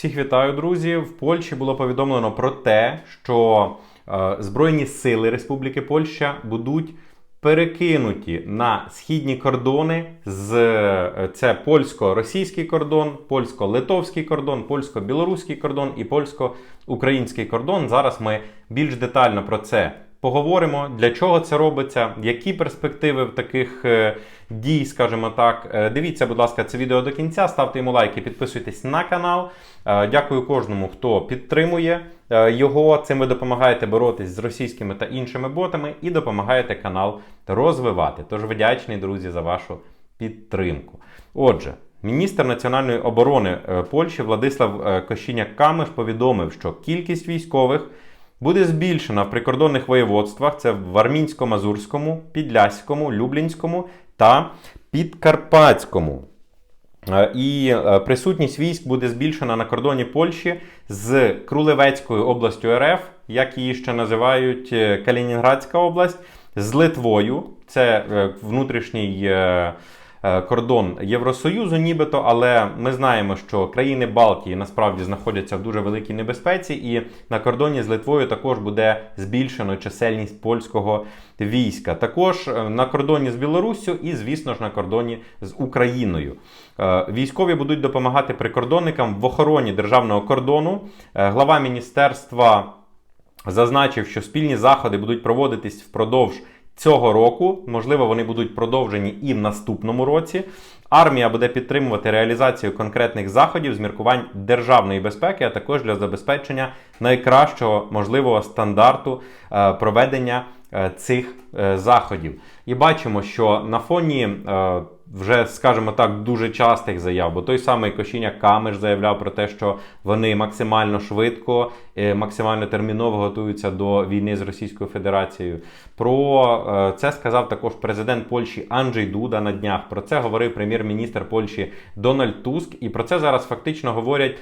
Всіх вітаю, друзі. В Польщі було повідомлено про те, що е, Збройні сили Республіки Польща будуть перекинуті на східні кордони з е, це польсько-російський кордон, польсько-литовський кордон, польсько-білоруський кордон і польсько-український кордон. Зараз ми більш детально про це поговоримо. Для чого це робиться, які перспективи в таких е, дій, скажімо так. Е, Дивіться, будь ласка, це відео до кінця. Ставте йому лайки, підписуйтесь на канал. Е, Дякую кожному, хто підтримує його. Цим ви допомагаєте боротись з російськими та іншими ботами і допомагаєте канал розвивати. Тож вдячний, друзі, за вашу підтримку. Отже. Міністр національної оборони Польщі Владислав е, Кощіняк-Камиш повідомив, що кількість військових буде збільшена в прикордонних воєводствах: це в Армінсько-Мазурському, Підляському, Люблінському та Підкарпатському. Е, І е, присутність військ буде збільшена на кордоні Польщі з Крулевецькою областю РФ, як її ще називають е, Калінінградська область, з Литвою, це внутрішній кордон Євросоюзу, нібито, але ми знаємо, що країни Балтії насправді знаходяться в дуже великій небезпеці, і на кордоні з Литвою також буде збільшено чисельність польського війська. Також е, на кордоні з Білоруссю і, звісно ж, на кордоні з Україною. Е, Військові будуть допомагати прикордонникам в охороні державного кордону. Е, Глава міністерства зазначив, що спільні заходи будуть проводитись впродовж цього року. Можливо, вони будуть продовжені і в наступному році. Армія буде підтримувати реалізацію конкретних заходів з міркувань державної безпеки, а також для забезпечення найкращого можливого стандарту е, проведення е, цих е, заходів. І бачимо, що на фоні вже, скажімо так, дуже частих заяв, бо той самий Кошіня Камиш заявляв про те, що вони максимально швидко, е, максимально терміново готуються до війни з Російською Федерацією. Про е, це сказав також президент Польщі Анджей Дуда на днях. Про це говорив прем'єр-міністр Польщі Дональд Туск. І про це зараз фактично говорять.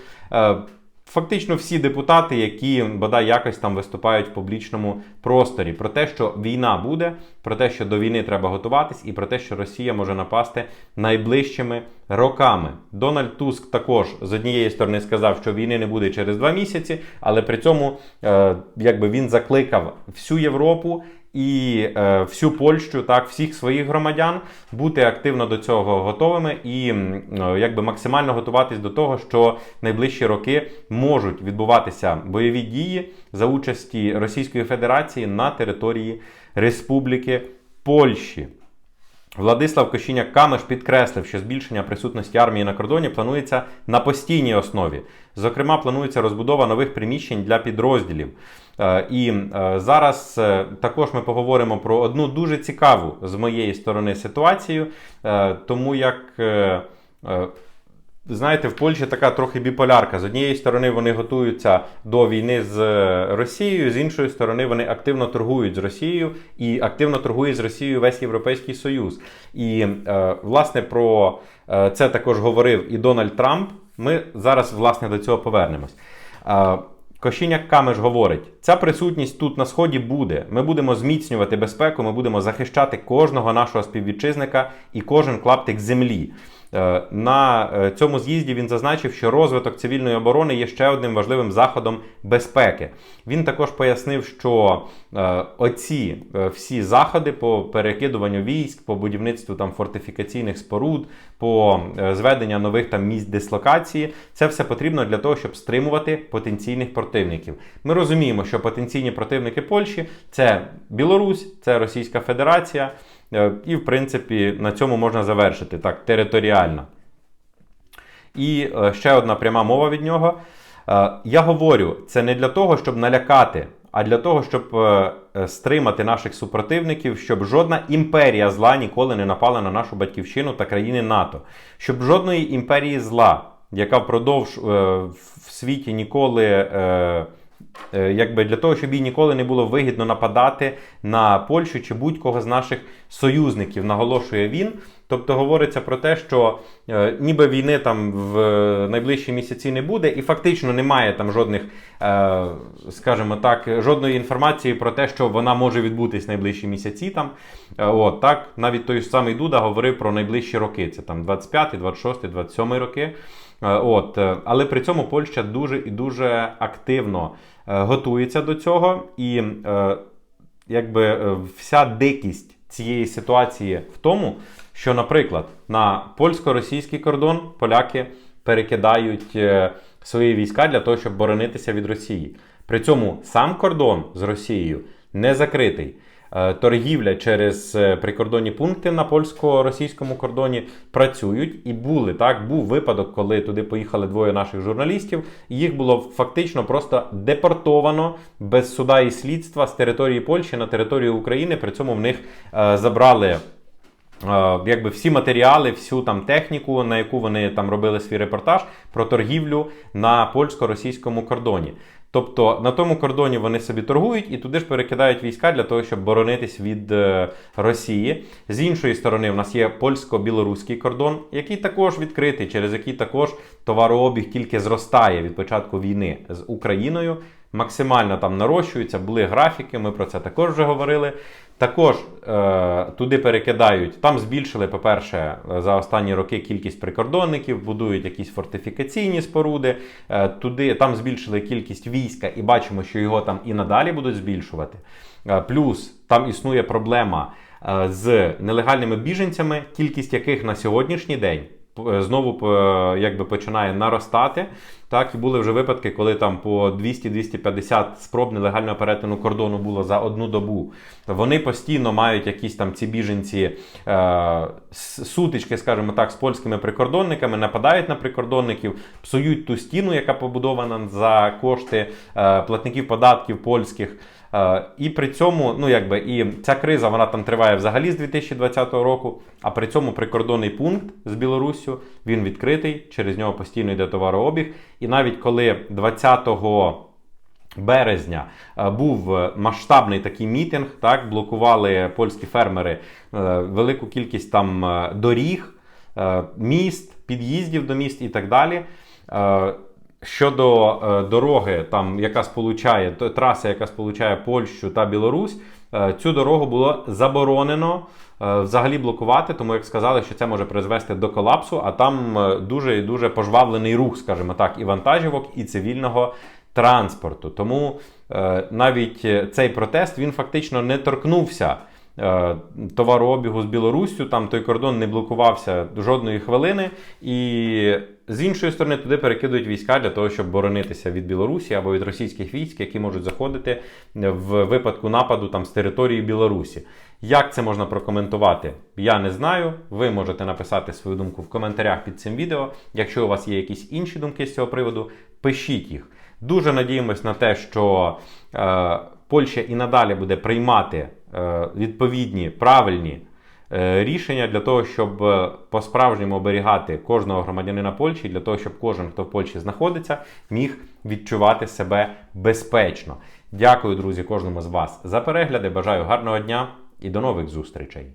Фактично всі депутати, які бодай якось там виступають в публічному просторі, про те, що війна буде, про те, що до війни треба готуватись, і про те, що Росія може напасти найближчими роками. Дональд Туск також з однієї сторони сказав, що війни не буде через два місяці, але при цьому е, якби він закликав всю Європу. І е, всю Польщу, так, всіх своїх громадян бути активно до цього готовими і е, якби максимально готуватись до того, що найближчі роки можуть відбуватися бойові дії за участі Російської Федерації на території Республіки Польщі. Владислав Кощіняк Камеш підкреслив, що збільшення присутності армії на кордоні планується на постійній основі. Зокрема, планується розбудова нових приміщень для підрозділів. Е, І е, зараз е, також ми поговоримо про одну дуже цікаву з моєї сторони ситуацію, тому як. Знаєте, в Польщі така трохи біполярка. З однієї сторони, вони готуються до війни з Росією, з іншої сторони, вони активно торгують з Росією і активно торгує з Росією весь Європейський Союз. І е, власне про це також говорив і Дональд Трамп. Ми зараз власне до цього повернемось. Е, Камеш говорить: ця присутність тут на сході буде. Ми будемо зміцнювати безпеку, ми будемо захищати кожного нашого співвітчизника і кожен клаптик землі. Е, На е, цьому з'їзді він зазначив, що розвиток цивільної оборони є ще одним важливим заходом безпеки. Він також пояснив, що е, оці всі заходи по перекидуванню військ, по будівництву там фортифікаційних споруд, по зведенню нових там місць дислокації, це все потрібно для того, щоб стримувати потенційних противників. Ми розуміємо, що потенційні противники Польщі це Білорусь, це Російська Федерація. Е, І, в принципі, на цьому можна завершити так, територіально. І е, ще одна пряма мова від нього. Е, Я говорю, це не для того, щоб налякати, а для того, щоб стримати наших супротивників, щоб жодна імперія зла ніколи не напала на нашу батьківщину та країни НАТО, щоб жодної імперії зла, яка впродовж в світі ніколи. Е, якби для того, щоб їй ніколи не було вигідно нападати на Польщу чи будь-кого з наших союзників, наголошує він. Тобто говориться про те, що е, ніби війни там в е, найближчі місяці не буде, і фактично немає там жодних, е, скажімо так, жодної інформації про те, що вона може відбутись найближчі місяці. Там Е, от так навіть той самий Дуда говорив про найближчі роки. Це там 25, 26, 27 роки. Е, От, е, але при цьому Польща дуже і дуже активно е, готується до цього, і якби вся дикість цієї ситуації в тому, що, наприклад, на польсько-російський кордон поляки перекидають свої війська для того, щоб боронитися від Росії. При цьому сам кордон з Росією не закритий. Е, Торгівля через е, прикордонні пункти на польсько-російському кордоні працюють і були так. Був випадок, коли туди поїхали двоє наших журналістів, і їх було фактично просто депортовано без суда і слідства з території Польщі на територію України. При цьому в них е, забрали. Якби всі матеріали, всю там техніку, на яку вони там робили свій репортаж про торгівлю на польсько-російському кордоні. Тобто на тому кордоні вони собі торгують і туди ж перекидають війська для того, щоб боронитись від е, Росії. З іншої сторони, в нас є польсько-білоруський кордон, який також відкритий, через який також товарообіг тільки зростає від початку війни з Україною. Максимально там нарощуються, були графіки, ми про це також вже говорили. Також е, туди перекидають, там збільшили, по-перше, за останні роки кількість прикордонників, будують якісь фортифікаційні споруди. Е, туди там збільшили кількість війська, і бачимо, що його там і надалі будуть збільшувати. Е, плюс там існує проблема е, з нелегальними біженцями, кількість яких на сьогоднішній день знову е, якби починає наростати. Так, і були вже випадки, коли там по 200-250 спроб нелегального перетину кордону було за одну добу. Вони постійно мають якісь там ці біженці е, сутички, скажімо так, з польськими прикордонниками, нападають на прикордонників, псують ту стіну, яка побудована за кошти е, платників податків польських. Е, І при цьому, ну якби і ця криза вона там триває взагалі з 2020 року. А при цьому прикордонний пункт з Білоруссю він відкритий, через нього постійно йде товарообіг. І навіть коли 20 березня е, був е, масштабний такий мітинг, так блокували польські фермери велику кількість там доріг, міст, під'їздів до міст і так далі. Щодо е, дороги, там яка сполучає траса, яка сполучає Польщу та Білорусь, е, цю дорогу було заборонено е, взагалі блокувати, тому як сказали, що це може призвести до колапсу, а там дуже і дуже пожвавлений рух, скажімо так, і вантажівок, і цивільного транспорту. Тому навіть цей протест він фактично не торкнувся товарообігу з Білоруссю, там той кордон не блокувався жодної хвилини. І з іншої сторони, туди перекидують війська для того, щоб боронитися від Білорусі або від російських військ, які можуть заходити в випадку нападу там з території Білорусі. Як це можна прокоментувати? Я не знаю. Ви можете написати свою думку в коментарях під цим відео. Якщо у вас є якісь інші думки з цього приводу, пишіть їх. Дуже надіємось на те, що е, Польща і надалі буде приймати е, відповідні правильні е, рішення для того, щоб е, по-справжньому оберігати кожного громадянина Польщі, для того, щоб кожен, хто в Польщі знаходиться, міг відчувати себе безпечно. Дякую, друзі, кожному з вас за перегляди. Бажаю гарного дня і до нових зустрічей.